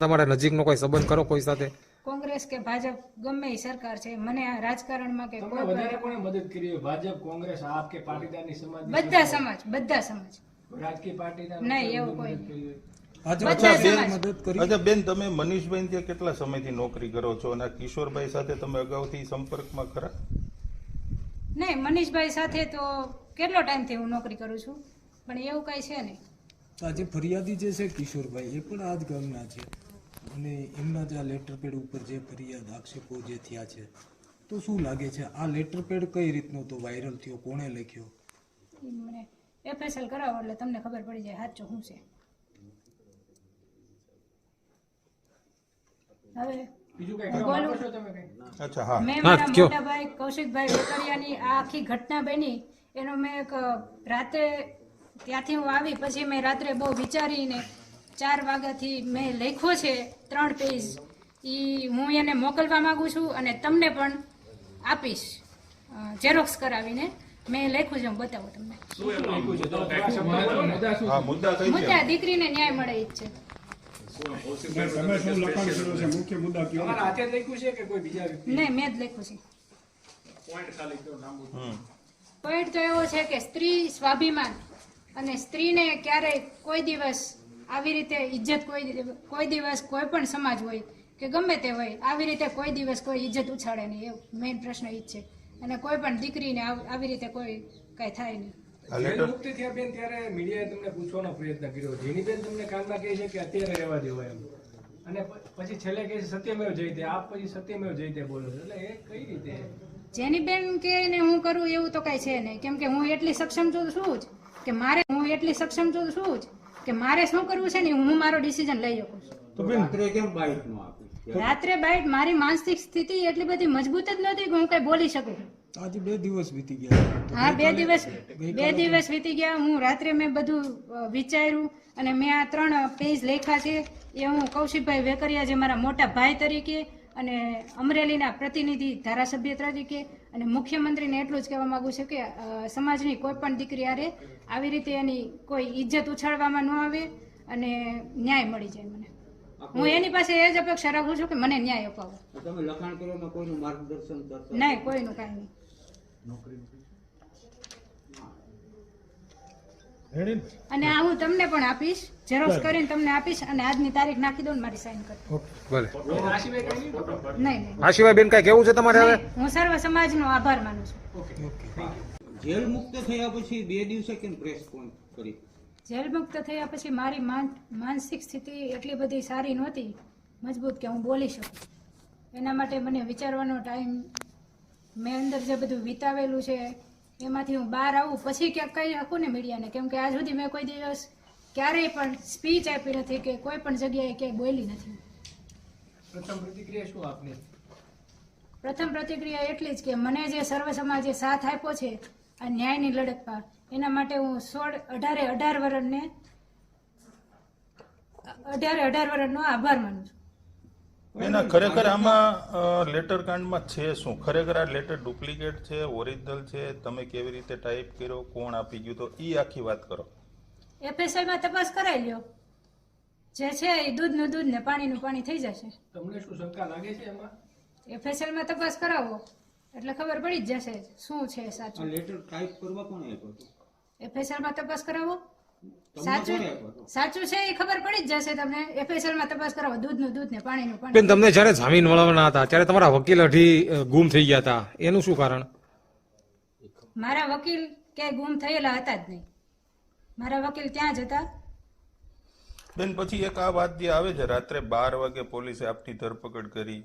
તમારા નજીકનો કોઈ સંબંધ કરો કોઈ સાથે? કોંગ્રેસ કે ભાજપ ગમે એ સરકાર છે. મને આ રાજકારણમાં કે કોઈ વધારે કોણે મદદ કરી હોય? ભાજપ કોંગ્રેસ આપ કે પાટીદારની સમાજ બધા સમાજ બધા સમાજ. રાજકીય પાર્ટીના નહીં, એવું કોઈ મદદ કરી હોય? બધા અચ્છા બેન તમે મનીષભાઈ ત્યાં કેટલા સમયથી નોકરી કરો છો અને કિશોરભાઈ સાથે તમે અગાઉથી સંપર્કમાં ખરા? નહીં મનીષભાઈ સાથે તો કેટલો ટાઈમથી હું નોકરી કરું છું? પણ એવું કઈ છે નહીં. આજે ફરિયાદી જે છે કિશોરભાઈ એ પણ આ જ ગામના છે. અને એમના જ આ લેટર પેડ ઉપર જે ફરિયાદ આક્ષેપો જે થયા છે તો શું લાગે છે? આ લેટર પેડ કઈ રીતનો તો વાયરલ થયો? કોણે લખ્યો? મને એફએસએલ કરાવો એટલે તમને ખબર પડી જાય સાચો શું છે. હવે મેં મારા મોટાભાઈ કૌશિકભાઈ વેકરિયાની આ આખી ઘટના બની એનો મેં એક રાતે ત્યાંથી હું આવી પછી મેં રાત્રે બહુ વિચારીને ચાર વાગ્યાથી મેં લખ્યો છે ત્રણ પેજ. એ હું એને મોકલવા માગું છું અને તમને પણ આપીશ. ઝેરોક્સ કરાવીને મેં લખ્યું છે હું બતાવું તમને. મુદ્દા દીકરીને ન્યાય મળે ઈ જ છે. તમે શું લખાણ કર્યું છે? મુખ્ય મુદ્દા કયો? તમારા હાથે જ લખ્યું છે કે કોઈ બીજા વ્યક્તિ? નહીં મેં જ લખ્યું છે. પોઈન્ટ તો એવો છે કે સ્ત્રી સ્વાભિમાન અને સ્ત્રીને ક્યારેય કોઈ દિવસ આવી રીતે ઇજ્જત કોઈ કોઈ દિવસ કોઈ પણ સમાજ હોય કે ગમે તે હોય આવી રીતે કોઈ દિવસ કોઈ ઇજ્જત ઉછાળે નહીં એવું મેઇન પ્રશ્ન એ જ છે. અને કોઈ પણ દીકરીને આવી રીતે કોઈ કાંઈ થાય નહીં. આ મુક્તિ થયા બેન ત્યારે મીડિયાએ તમને પૂછવાનો પ્રયત્ન કર્યો. જેની બેન તમને કાનમાં કહે છે કે અત્યારે રહેવા દેવો એમ. અને પછી છેલ્લે કહે છે સત્યમેવ જયતે. આપ પછી સત્યમેવ જયતે બોલો છો. એટલે એ કઈ રીતે? જેની બેન કે ને હું કરું એવું તો કઈ છે નહીં. કેમ કે હું એટલી સક્ષમ છું છું જ? કે મારે હું એટલી સક્ષમ છું શું જ? કે મારે શું કરવું છે ને હું મારો ડિસિઝન લઈ શકું છું. રાત્રે કેમ બાઇક નો આપી? રાત્રે બાઈટ મારી માનસિક સ્થિતિ એટલી બધી મજબૂત જ નથી કે હું કઈ બોલી શકું. આજે બે દિવસ વીતી ગયા. હા બે દિવસ બે દિવસ વીતી ગયા. હું રાત્રે મેં બધું વિચાર્યું અને મેં આ ત્રણ પેજ લેખા છે. એ હું કૌશિકભાઈ વેકરિયા જે મારા મોટા ભાઈ તરીકે અને અમરેલીના પ્રતિનિધિ ધારાસભ્ય તરીકે અને મુખ્યમંત્રીને એટલું જ કહેવા માંગુ છું કે સમાજની કોઈ પણ દીકરી આરે આવી રીતે એની કોઈ ઇજ્જત ઉછાળવામાં ન આવે અને ન્યાય મળી જાય મને. હું એની પાસે એ જ અપેક્ષા રાખું છું કે મને ન્યાય અપાવો. તમે લખાણ કરો કોઈનું માર્ગદર્શન નહીં કોઈનું કાંઈ નહીં. અને આ હું તમને પણ આપીશ ઝેરોક્સ કરીને તમને આપીશ અને આજની તારીખ નાખી દઉં ને મારી સાઈન કરી. ભલે. નહીં આ સિવાય બેન કઈ કેવું છે તમારે હવે? હું સર્વ સમાજનો આભાર માનું છું. જેલ મુક્ત થયા પછી બે દિવસે કેમ પ્રેસ કોન કરી? જેલ મુક્ત થયા પછી મારી માન- માનસિક સ્થિતિ એટલી બધી સારી નહોતી મજબૂત કે હું બોલી શકું. એના માટે મને વિચારવાનો ટાઈમ મેં અંદર જે બધું વિતાવેલું છે એમાંથી હું બહાર આવું પછી ક્યાંક કહી શકું ને મીડિયાને કેમ કે આજ સુધી મેં કોઈ દિવસ ક્યારેય પણ સ્પીચ આપી નથી કે કોઈ પણ જગ્યાએ ક્યાંય બોલી નથી. પ્રથમ પ્રતિક્રિયા શું આપની? પ્રથમ પ્રતિક્રિયા એટલી જ કે મને જે સર્વ સમાજે સાથ આપ્યો છે આ ન્યાયની લડતમાં એના માટે હું સોળ અઢારે અઢાર વર્ષને અઢારે અઢાર વર્ષનો આભાર માનું છું. આ ખરેખર આમાં લેટર કાંડમાં છે શું? ખરેખર આ લેટર ડુપ્લિકેટ છે ઓરિજિનલ છે? તમે કેવી રીતે ટાઈપ કર્યો? કોણ આપી ગયું તો? એ આખી વાત કરો. એફએસએલમાં તપાસ કરાવી લ્યો. જે છે એ દૂધનું દૂધ ને પાણીનું પાણી થઈ જશે. તમને શું શંકા લાગે છે એમાં? એફએસએલમાં તપાસ કરાવો. એટલે ખબર પડી જ જશે શું છે સાચું. લેટર ટાઈપ કરવા કોણે આપ્યો હતો? એફએસએલમાં તપાસ કરાવો. સાચું કોણે આપ્યો હતો? સાચું છે એ ખબર પડી જ જશે તમને. એફએસએલમાં તપાસ કરાવો દૂધનું દૂધ ને પાણીનું. પાણી બેન તમને જયારે જામીન મળવાના હતા ત્યારે તમારા વકીલ અઢી ગુમ થઈ ગયા હતા. એનું શું કારણ? મારા વકીલ ક્યાંય ગુમ થયેલા હતા જ નહીં. મારા વકીલ ત્યાં જ હતા. બેન પછી એક આ વાત જે આવે છે રાત્રે બાર વાગે પોલીસે આપની ધરપકડ કરી.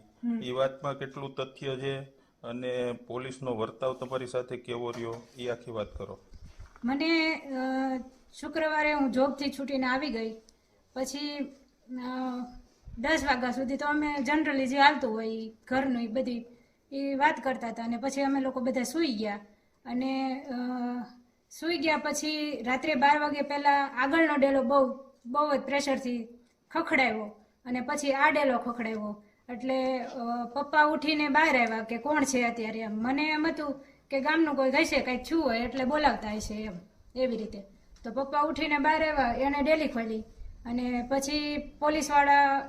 એ વાતમાં કેટલું તથ્ય છે અને પોલીસનો વર્તાવ તમારી સાથે કેવો રહ્યો એ આખી વાત કરો. મને શુક્રવારે હું જોબથી છૂટીને આવી ગઈ. પછી દસ વાગ્યા સુધી તો અમે જનરલી જે હાલતું હોય ઘરનું એ બધી એ વાત કરતા હતા અને પછી અમે લોકો બધા સૂઈ ગયા. અને સૂઈ ગયા પછી રાત્રે બાર વાગે પહેલાં આગળનો ડેલો બહુ બહુ જ પ્રેશરથી ખખડાવ્યો અને પછી આ ડેલો ખખડાવ્યો એટલે પપ્પા ઉઠીને બહાર આવ્યા કે કોણ છે અત્યારે મને એમ હતું કે ગામનું કોઈ હશે કંઈક છું હોય એટલે બોલાવતા હશે એમ, એવી રીતે. તો પપ્પા ઉઠીને બહાર આવ્યા એણે ડેલી ખોલી. અને પછી પોલીસવાળા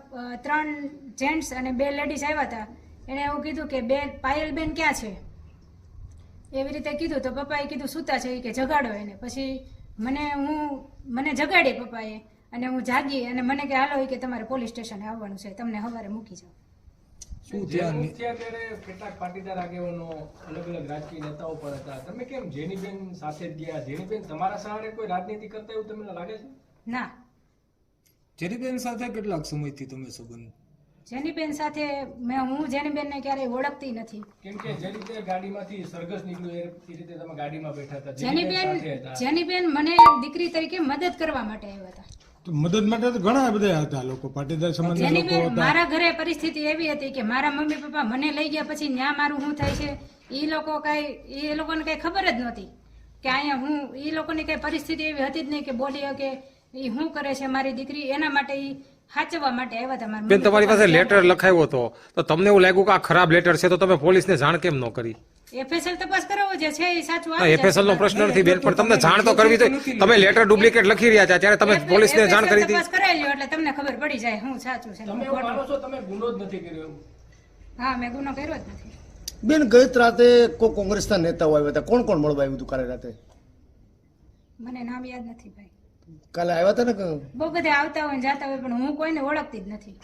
ત્રણ જેન્ટ્સ અને બે લેડીઝ આવ્યા હતા. એણે એવું કીધું કે બેન પાયલબેન ક્યાં છે? એવી રીતે કીધું. તો પપ્પાએ કીધું, સૂતા છે. કે, જગાડો એને. પછી મને, હું, મને જગાડી પપ્પાએ અને હું જાગી અને મને કે, હાલો કે તમારે પોલીસ સ્ટેશને આવવાનું છે. તમને સવારે મૂકી જાઓ શું ત્યાં ત્યારે કેટલાક પાટીદાર આગેવાનો અલગ અલગ રાજકીય નેતાઓ પણ હતા. તમે કેમ જેનીબેન સાથે જ ગયા? જેનીબેન તમારા સહારે કોઈ રાજનીતિ કરતા એવું તમને લાગે છે? ના. જેનીબેન સાથે કેટલાક સમયથી તમે સંબંધ? જેનીબેન સાથે મેં હું જેનીબેનને ક્યારેય ઓળખતી નથી. કેમ કે જે રીતે ગાડીમાંથી સરઘસ નીકળ્યું એ રીતે તમે ગાડીમાં બેઠા હતા. જેનીબેન જેનીબેન મને દીકરી તરીકે મદદ કરવા માટે આવ્યા હતા. તો મદદ માટે તો ઘણા બધા હતા લોકો પાટીદાર સમાજના લોકો હતા. મારા ઘરે પરિસ્થિતિ એવી હતી કે મારા મમ્મી પપ્પા મને લઈ ગયા પછી ન્યા મારું શું થાય છે એ લોકો કઈ એ લોકોને કઈ ખબર જ નહોતી કે અહીંયા હું એ લોકોની કઈ પરિસ્થિતિ એવી હતી જ નહીં કે બોલી કે એ શું કરે છે મારી દીકરી એના માટે એ સાચવવા માટે આવ્યા હતા મારા બેન તમારી પાસે લેટર લખાયો હતો તો તમને એવું લાગ્યું કે આ ખરાબ લેટર છે તો તમે પોલીસને જાણ કેમ ન કરી? એફએસએલ તપાસ કરાવો જે છે એ સાચું એફએસએલ નો પ્રશ્ન નથી બેન પણ તમને જાણ તો કરવી જોઈએ તમે લેટર ડુપ્લિકેટ લખી રહ્યા હતા ત્યારે તમે FSL પોલીસને જાણ કરી હતી. તપાસ કરાવી લ્યો એટલે તમને ખબર પડી જાય હું સાચું છે તમે માનો છો તમે ગુનો જ નથી કર્યો હા મેં ગુનો કર્યો જ નથી. બેન ગત રાતે કોઈ કોંગ્રેસના નેતાઓ આવ્યા હતા. કોણ કોણ મળવા આવ્યું હતું કાલે રાતે? મને નામ યાદ નથી ભાઈ. કાલે આવ્યા હતા ને બહુ બધા આવતા હોય ને જાતા હોય પણ હું કોઈને ઓળખતી જ નથી.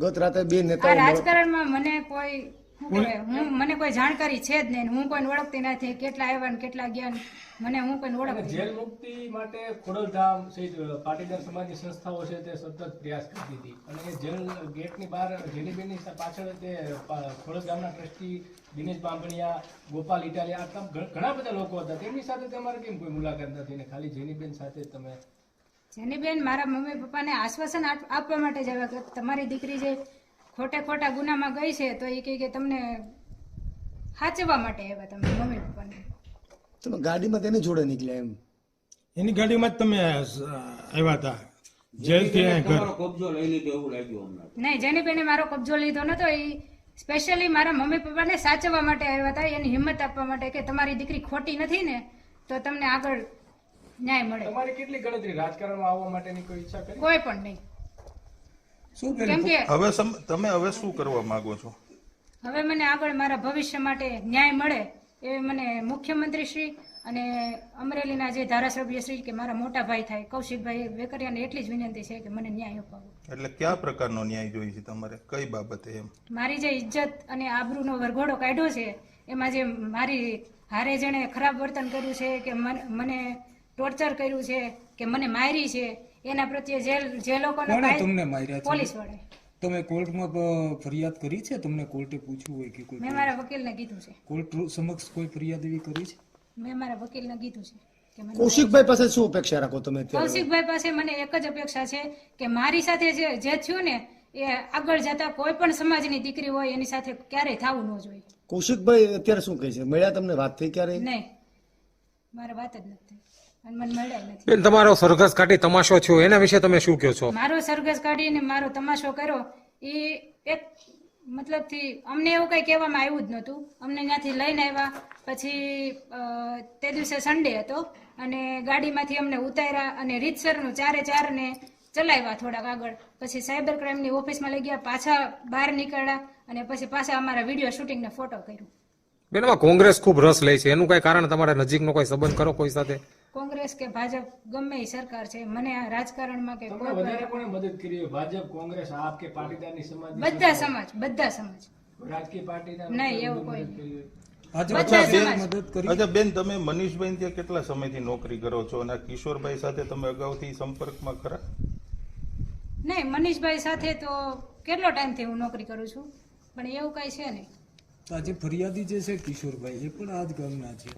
ગત રાતે બે નેતા નેતાઓ રાજકારણમાં મને કોઈ હું મને કોઈ જાણકારી છે જ નહીં હું કોઈને ઓળખતી નથી કેટલા આવ્યા ને કેટલા ગયા મને હું કોઈને ઓળખતી જેલ મુક્તિ માટે ખોડલધામ સહિત પાટીદાર સમાજની સંસ્થાઓ છે તે સતત પ્રયાસ કરતી હતી. અને જેલ ગેટની બહાર જેનીબેનની પાછળ તે ખોડલધામના ટ્રસ્ટી દિનેશ બાંભણિયા ગોપાલ ઇટાલિયા આ ઘણા બધા લોકો હતા. તેમની સાથે તમારે કેમ કોઈ મુલાકાત નથી ને ખાલી જેનીબેન સાથે તમે? જેની બેન મારા મમ્મી પપ્પાને આશ્વાસન આપવા માટે જ આવ્યા કે તમારી દીકરી જે ખોટે ખોટા ગુનામાં ગઈ છે તો એ કહે કે તમને સાચવવા માટે આવ્યા તમે મમ્મી પપ્પાને. તમે ગાડીમાં તેને જોડે નીકળ્યા એમ. એની ગાડીમાં જ તમે આવ્યા હતા. નહીં જેની બેને મારો કબજો લીધો નતો એ સ્પેશિયલી મારા મમ્મી પપ્પાને સાચવવા માટે આવ્યા હતા એની હિંમત આપવા માટે કે તમારી દીકરી ખોટી નથી ને તો તમને આગળ ન્યાય મળે. તમારી કેટલી ગણતરી? રાજકારણમાં આવવા માટેની કોઈ ઈચ્છા કરી? કોઈ પણ નહીં. શું કેમ કે હવે તમે હવે શું કરવા માંગો છો? હવે મને આગળ મારા ભવિષ્ય માટે ન્યાય મળે એ મને મુખ્યમંત્રી શ્રી અને અમરેલીના જે ધારાસભ્ય શ્રી કે મારા મોટા ભાઈ થાય કૌશિકભાઈ વેકરિયાને એટલી જ વિનંતી છે કે મને ન્યાય અપાવો. એટલે કયા પ્રકારનો ન્યાય જોઈએ છે તમારે? કઈ બાબતે એમ? મારી જે ઇજ્જત અને આબરૂનો વરઘોડો કાઢ્યો છે એમાં જે મારી હારે જેણે ખરાબ વર્તન કર્યું છે કે મન- મને ટોર્ચર કર્યું છે કે મને મારી છે એના પ્રત્યે જે જે લોકોને તમને માર્યા છે? પોલીસ વડે તમે કોર્ટમાં ફરિયાદ કરી છે? તમને કોર્ટે પૂછ્યું હોય કે કોઈ મેં મારા વકીલને કીધું છે. કોર્ટ સમક્ષ કોઈ ફરિયાદ એવી કરી છે? મેં મારા વકીલને કીધું છે કૌશિકભાઈ પાસે શું અપેક્ષા રાખો તમે કૌશિકભાઈ પાસે મને એક જ અપેક્ષા છે કે મારી સાથે જે જે થયું ને એ આગળ જતા કોઈ પણ સમાજની દીકરી હોય એની સાથે ક્યારેય થવું ન જોઈએ. કૌશિકભાઈ અત્યારે શું કહે છે? મળ્યા તમને વાત થઈ ક્યારે નહીં. મારે વાત જ નથી બેન તમારો સરઘસ કાઢી તમાશો છો એના વિશે તમે શું કહો છો? મારો સરઘસ કાઢીને મારો તમાશો કર્યો એ એક મતલબથી અમને એવું કંઈ કહેવામાં આવ્યું જ નહોતું. અમને ત્યાંથી લઈને આવ્યા પછી તે દિવસે સન્ડે હતો અને ગાડીમાંથી અમને ઉતાર્યા અને રીતસરનું ચારે ચારને ચલાવ્યા થોડાક આગળ. પછી સાયબર ક્રાઇમની ઓફિસમાં લઈ ગયા પાછા બહાર નીકળ્યા અને પછી પાછા અમારા વીડિયો શૂટિંગને ફોટો કર્યું. બેન કોંગ્રેસ ખૂબ રસ લે છે. એનું કઈ કારણ તમારા નજીકનો કોઈ સંબંધ કરો કોઈ સાથે? કોંગ્રેસ કે ભાજપ ગમે એ સરકાર છે મને આ રાજકારણમાં કે કોઈ વધારે કોણે મદદ કરી હોય? ભાજપ કોંગ્રેસ આપ કે પાટીદારની સમાજ બધા સમાજ બધા સમાજ. રાજકીય પાટીદાર નહીં, એવું કોઈ અચ્છા બેન તમે મનીષભાઈ ત્યાં કેટલા સમયથી નોકરી કરો છો અને કિશોરભાઈ સાથે તમે અગાઉથી સંપર્કમાં ખરા? નહીં મનીષભાઈ સાથે તો કેટલો ટાઈમથી હું નોકરી કરું છું? પણ એવું કઈ છે નહીં. આજે ફરિયાદી જે છે કિશોરભાઈ એ પણ આ જ ગામના છે.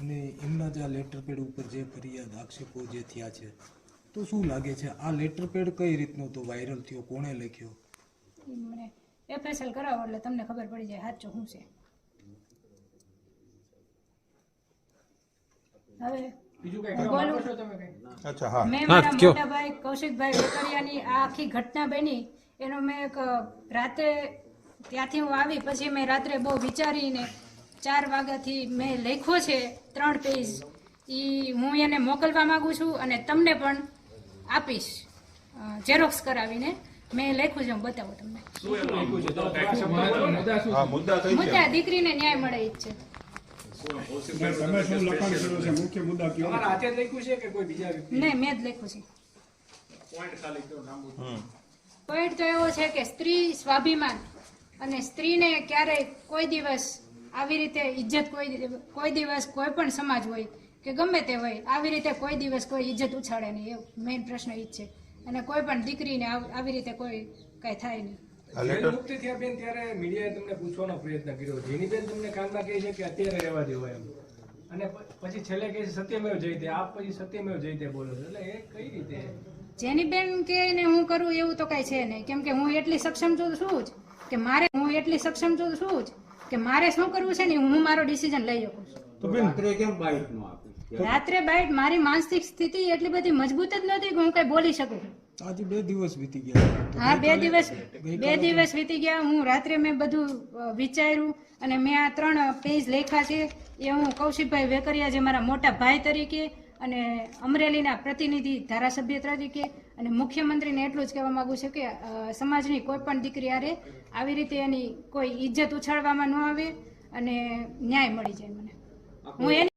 અને એમના જ આ લેટર પેડ ઉપર જે ફરિયાદ આક્ષેપો જે થયા છે તો શું લાગે છે? આ લેટરપેડ કઈ રીતનો તો વાયરલ થયો? કોણે લખ્યો? મને એફએસએલ કરાવો એટલે તમને ખબર પડી જાય સાચો શું છે. હવે બીજું કઈ હું કરવા માંગો બોલું? છો તમે કઈ? અચ્છા હા. મેં મારા મોટાભાઈ કૌશિકભાઈ વેકરિયાની આ આખી ઘટના બની. એનો મેં એક રાતે ત્યાંથી હું આવી પછી મેં રાત્રે બહુ વિચારીને ચાર વાગ્યાથી મેં લખ્યો છે ત્રણ પેજ એ હું એને મોકલવા માગું છું અને તમને પણ આપીશ. ઝેરોક્સ કરાવીને મેં લખ્યું છે હું બતાવું તમને. મુદ્દા દીકરીને ન્યાય મળે ઈ જ છે. તમે શું લખાણ કર્યું છે? મુખ્ય મુદ્દા કયો? હાથે લખ્યું છે કે કોઈ બીજા નહીં મેં જ લખ્યું છે. પોઈન્ટ તો એવો છે કે સ્ત્રી સ્વાભિમાન અને સ્ત્રીને ક્યારેય કોઈ દિવસ આવી રીતે ઇજ્જત કોઈ કોઈ દિવસ કોઈ પણ સમાજ હોય કે ગમે તે હોય આવી રીતે કોઈ દિવસ કોઈ ઇજ્જત ઉછાળે નહીં. એવું મેઇન પ્રશ્ન એ જ છે. અને કોઈ પણ દીકરીને આવી રીતે કોઈ કઈ થાય નહીં. આ જેલ લેટર મુક્તિ થયા બેન ત્યારે મીડિયાએ તમને પૂછવાનો પ્રયત્ન કર્યો. જેની બેન તમને કામમાં કહે છે કે અત્યારે રહેવા દેવો એમ. અને પછી છેલ્લે કે છે સત્યમેવ જયતે આપ પછી સત્યમેવ જયતે બોલો છો. એટલે એ કઈ રીતે? જેની બેન કે ને હું કરું એવું તો કઈ છે નહીં. કેમ કે હું એટલી સક્ષમ છું શું જ? કે મારે હું એટલી સક્ષમ છું શું જ? કે મારે શું કરવું છે ને હું મારો ડિસિઝન લઈ શકું છું. તો બેન રાત્રે કેમ બાઇક નો આપી રાત્રે બાઈટ મારી માનસિક સ્થિતિ એટલી બધી મજબૂત જ નહોતી કે હું કઈ બોલી શકું આજે બે દિવસ વીતી ગયા. હા બે દિવસ બે દિવસ વીતી ગયા. હું રાત્રે મેં બધું વિચાર્યું અને મેં આ ત્રણ પેજ લેખા છે. એ હું કૌશિકભાઈ વેકરિયા જે મારા મોટા ભાઈ તરીકે અને અમરેલીના પ્રતિનિધિ ધારાસભ્ય તરીકે અને મુખ્યમંત્રીને એટલું જ કહેવા માગું છું કે સમાજની કોઈ પણ દીકરી આરે આવી રીતે એની કોઈ ઇજ્જત ઉછાળવામાં ન આવે અને ન્યાય મળી જાય મને. હું